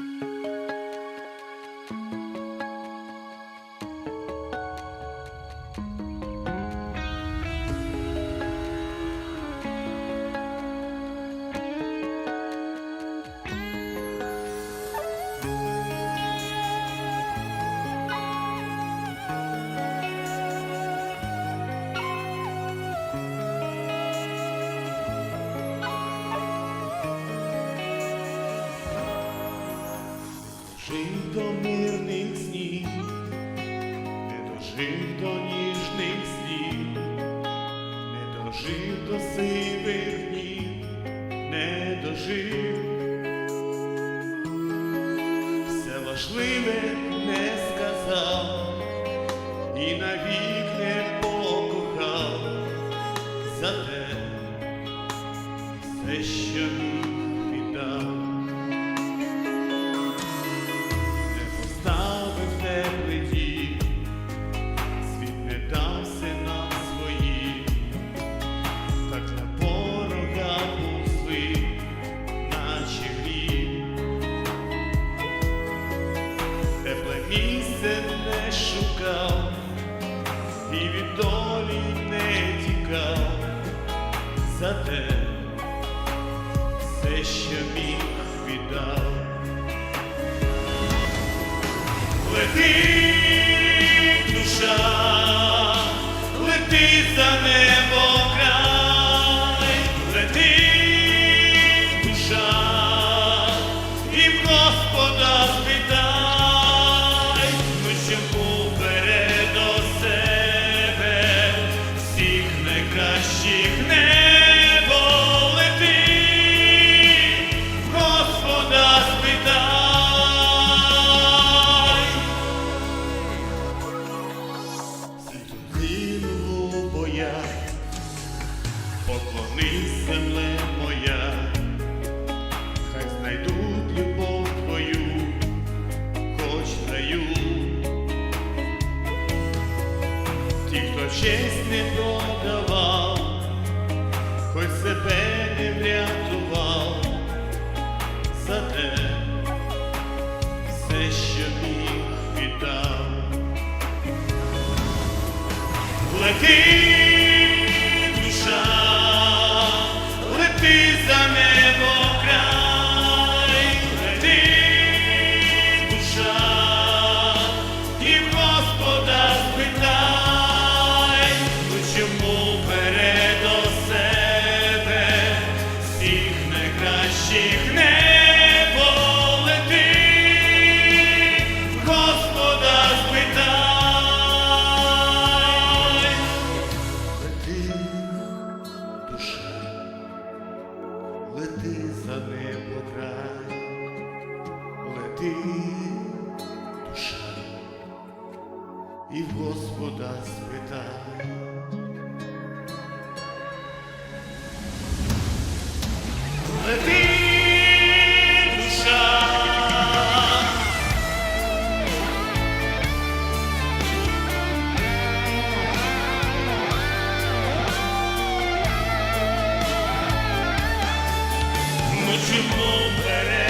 Thank you. Жив до мирних снів, не дожив до ніжних слів, не дожив до сивих днів, не дожив, все важливе не сказав. І навік не покохав. За те, все, що за те, все, що міг віддав. Лети, душа, лети за небо в поклонись земле моя, хай знайдуть любов твою, хоч раю. Ті, хто честь не додавав, хоч себе не врятував, за те все, що міг віддав. Лети, Ну чому бере себе. Всіх найкращих небо лети, Господа спитай. Лети, душа, лети за небо край, лети, і в Господа спитай. Лети, душа, Ну чому бере